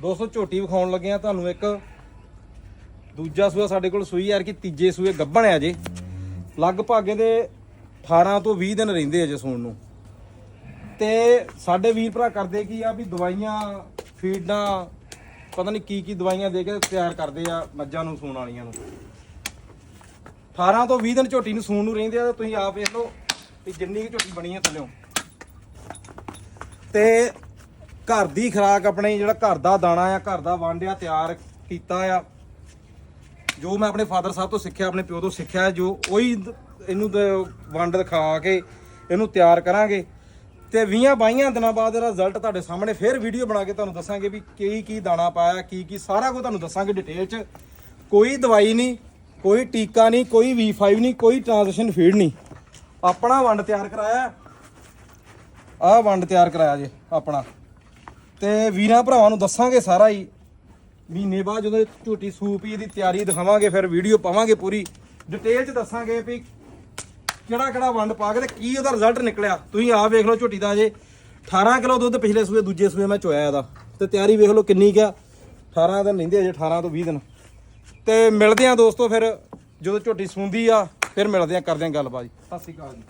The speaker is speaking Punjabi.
ਦੋਸਤੋ, ਝੋਟੀ ਵਿਖਾਉਣ ਲੱਗੇ ਆ ਤੁਹਾਨੂੰ ਇੱਕ। ਦੂਜਾ ਸੂਆ ਸਾਡੇ ਕੋਲ ਸੂਈ ਯਾਰ ਕਿ ਤੀਜੇ ਸੂਏ ਗੱਭਣ ਆ ਜੇ। ਲਗਭਗ ਇਹਦੇ 18 ਤੋਂ 20 ਦਿਨ ਰਹਿੰਦੇ ਆ ਜੇ ਸੂਣ ਨੂੰ। ਤੇ ਸਾਡੇ ਵੀਰ ਭਰਾ ਕਰਦੇ ਕੀ ਆ ਵੀ ਦਵਾਈਆਂ, ਫੀਡਾਂ, ਪਤਾ ਨਹੀਂ ਕੀ ਕੀ ਦਵਾਈਆਂ ਦੇ ਕੇ ਤਿਆਰ ਕਰਦੇ ਆ ਮੱਝਾਂ ਨੂੰ, ਸੂਣ ਵਾਲੀਆਂ ਨੂੰ। 18 ਤੋਂ 20 ਦਿਨ ਝੋਟੀ ਨੂੰ ਸੂਣ ਨੂੰ ਰਹਿੰਦੇ ਆ ਤੁਸੀਂ ਆਪ ਵੇਖ ਲਓ ਵੀ ਜਿੰਨੀ ਕੁ ਝੋਟੀ ਬਣੀ ਆ ਥੱਲਿਓ। ਤੇ ਘਰ ਦੀ ਖਰਾਕ ਆਪਣੇ ਜਿਹੜਾ ਘਰ ਦਾ ਦਾਣਾ ਆ, ਘਰ ਦਾ ਵਾਂਡਿਆ ਤਿਆਰ ਕੀਤਾ ਆ। ਜੋ ਮੈਂ ਆਪਣੇ ਫਾਦਰ ਸਾਹਿਬ ਤੋਂ ਸਿੱਖਿਆ, ਆਪਣੇ ਪਿਓ ਤੋਂ ਸਿੱਖਿਆ ਜੋ ਉਹੀ ਇਹਨੂੰ ਵੰਡ ਦਿਖਾ ਕੇ ਇਹਨੂੰ ਤਿਆਰ ਕਰਾਂਗੇ। ਤੇ 20 22 ਦਿਨਾਂ ਬਾਅਦ ਇਹਦਾ ਰਿਜ਼ਲਟ ਤੁਹਾਡੇ ਸਾਹਮਣੇ ਫਿਰ ਵੀਡੀਓ ਬਣਾ ਕੇ ਤੁਹਾਨੂੰ ਦੱਸਾਂਗੇ ਵੀ ਕੀ ਕੀ ਦਾਣਾ ਪਾਇਆ, ਕੀ ਕੀ ਸਾਰਾ ਕੁਝ ਤੁਹਾਨੂੰ ਦੱਸਾਂਗੇ ਡਿਟੇਲ 'ਚ। ਕੋਈ ਦਵਾਈ ਨਹੀਂ, ਕੋਈ ਟੀਕਾ ਨਹੀਂ, ਕੋਈ V5 ਨਹੀਂ, ਕੋਈ ਟ੍ਰਾਂਜੀਸ਼ਨ ਫੀਡ ਨਹੀਂ। ਆਪਣਾ ਵੰਡ ਤਿਆਰ ਕਰਾਇਆ। ਆਹ ਵੰਡ ਤਿਆਰ ਕਰਾਇਆ ਜੇ, ਆਪਣਾ। ਤੇ ਵੀਰਾਂ ਭਰਾਵਾਂ ਨੂੰ ਦੱਸਾਂਗੇ ਸਾਰਾ ਹੀ। ਮਹੀਨੇ ਬਾਅਦ ਜਦੋਂ ਝੂਟੀ ਸੂਪ ਹੀ ਇਹਦੀ ਤਿਆਰੀ ਦਿਖਾਵਾਂਗੇ, ਫਿਰ ਵੀਡੀਓ ਪਾਵਾਂਗੇ ਪੂਰੀ। ਡਿਟੇਲ ਚ ਦੱਸਾਂਗੇ ਵੀ ਕਿਹੜਾ ਕਿਹੜਾ ਵੰਡ ਪਾ ਕੇ ਤੇ ਕੀ ਉਹਦਾ ਰਿਜ਼ਲਟ ਨਿਕਲਿਆ। ਤੁਸੀਂ ਆਪ ਵੇਖ ਲਓ ਝੂਟੀ ਦਾ ਜੇ। 18 ਕਿਲੋ ਦੁੱਧ ਪਿਛਲੇ ਸੂਏ, ਦੂਜੇ ਸੂਏ ਮੈਂ ਚੋਇਆ ਇਹਦਾ। ਤੇ ਤਿਆਰੀ ਵੇਖ ਲਓ ਕਿੰਨੀ ਕਿਆ 18 ਦਿਨ ਲੈਂਦੇ ਅਜੇ 18 ਤੋਂ 20 ਦਿਨ। ਤੇ ਮਿਲਦੇ ਆ ਦੋਸਤੋ ਫਿਰ, ਜਦੋਂ ਝੋਟੀ ਸੂੰਦੀ ਆ, ਫਿਰ ਮਿਲਦੇ ਆ, ਕਰਦੇ ਆ ਗੱਲਬਾਤ ਜੀ। ਸਤਿ ਸ਼੍ਰੀ ਅਕਾਲ ਜੀ।